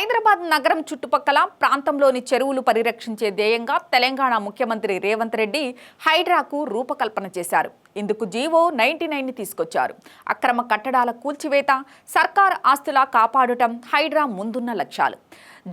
హైదరాబాద్ నగరం చుట్టుపక్కల ప్రాంతంలోని చెరువులు పరిరక్షించే ధ్యేయంగా తెలంగాణ ముఖ్యమంత్రి రేవంత్ రెడ్డి హైడ్రాకు రూపకల్పన చేశారు. ఇందుకు జీవో నైన్టీ నైన్ని తీసుకొచ్చారు. అక్రమ కట్టడాల కూల్చివేత సర్కార్ ఆస్తుల కాపాడటం హైడ్రా ముందున్న లక్ష్యాలు.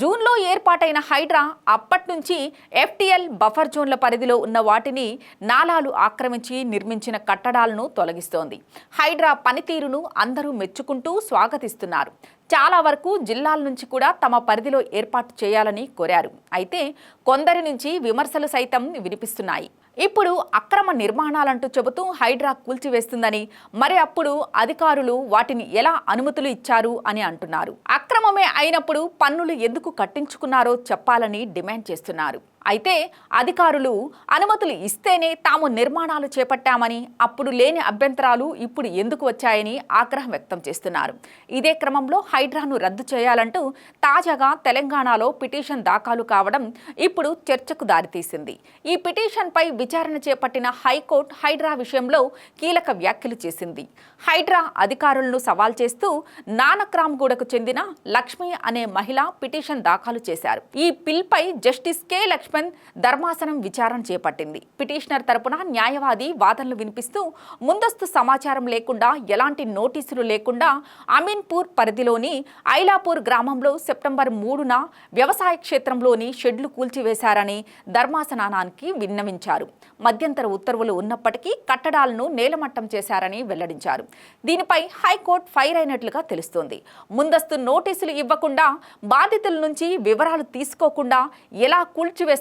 జూన్లో ఏర్పాటైన హైడ్రా అప్పటి నుంచి ఎఫ్టీఎల్ బఫర్ జోన్ల పరిధిలో ఉన్న వాటిని నాలాలు ఆక్రమించి నిర్మించిన కట్టడాలను తొలగిస్తోంది. హైడ్రా పనితీరును అందరూ మెచ్చుకుంటూ స్వాగతిస్తున్నారు. చాలా వరకు జిల్లాల నుంచి కూడా తమ పరిధిలో ఏర్పాటు చేయాలని కోరారు. అయితే కొందరి నుంచి విమర్శలు సైతం వినిపిస్తున్నాయి. ఇప్పుడు అక్రమ నిర్మాణాలంటూ చెబుతూ హైడ్రా కూల్చివేస్తుందని మరి అప్పుడు అధికారులు వాటిని ఎలా అనుమతులు ఇచ్చారు అని అంటున్నారు. అక్రమమే అయినప్పుడు పన్నులు ఎందుకు కట్టించుకున్నారో చెప్పాలని డిమాండ్ చేస్తున్నారు. అయితే అధికారులు అనుమతులు ఇస్తేనే తాము నిర్మాణాలు చేపట్టామని అప్పుడు లేని అభ్యంతరాలు ఇప్పుడు ఎందుకు వచ్చాయని ఆగ్రహం వ్యక్తం చేస్తున్నారు. ఇదే క్రమంలో హైడ్రాను రద్దు చేయాలంటూ తాజాగా తెలంగాణలో పిటిషన్ దాఖలు కావడం ఇప్పుడు చర్చకు దారితీసింది. ఈ పిటిషన్పై విచారణ చేపట్టిన హైకోర్టు హైడ్రా విషయంలో కీలక వ్యాఖ్యలు చేసింది. హైడ్రా అధికారులను సవాల్ చేస్తూ నానక్రామ్గూడకు చెందిన లక్ష్మి అనే మహిళ పిటిషన్ దాఖలు చేశారు. ఈ పిల్పై జస్టిస్ కె లక్ష్మి లక్ష్మణ్ ధర్మాసనం విచారణ చేపట్టింది. పిటిషనర్ తరపున న్యాయవాది వాదనలు వినిపిస్తూ ముందస్తు సమాచారం లేకుండా ఎలాంటి నోటీసులు లేకుండా అమీన్పూర్ పరిధిలోని ఐలాపూర్ గ్రామంలో సెప్టెంబర్ మూడున వ్యవసాయ క్షేత్రంలోని షెడ్లు కూల్చివేశారని ధర్మాసనానికి విన్నవించారు. మధ్యంతర ఉత్తర్వులు ఉన్నప్పటికీ కట్టడాలను నేలమట్టం చేశారని వెల్లడించారు. దీనిపై హైకోర్టు ఫైర్ అయినట్లుగా తెలుస్తోంది. ముందస్తు నోటీసులు ఇవ్వకుండా బాధితుల నుంచి వివరాలు తీసుకోకుండా ఎలా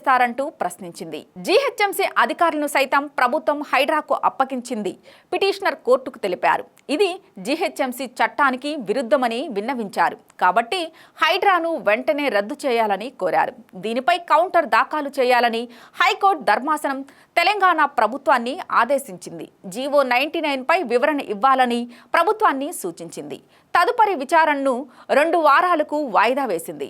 చేస్తారంటూ ప్రశ్నించింది. జీహెచ్ఎంసీ అధికారులను సైతం ప్రభుత్వం హైడ్రాకు అప్పగించింది పిటిషనర్ కోర్టుకు తెలిపారు. ఇది జీహెచ్ఎంసీ చట్టానికి విరుద్ధమని విన్నవించారు. కాబట్టి హైడ్రాను వెంటనే రద్దు చేయాలని కోరారు. దీనిపై కౌంటర్ దాఖలు చేయాలని హైకోర్టు ధర్మాసనం తెలంగాణ ప్రభుత్వాన్ని ఆదేశించింది. జీవో నైన్టీ నైన్పై వివరణ ఇవ్వాలని ప్రభుత్వాన్ని సూచించింది. తదుపరి విచారణను రెండు వారాలకు వాయిదా వేసింది.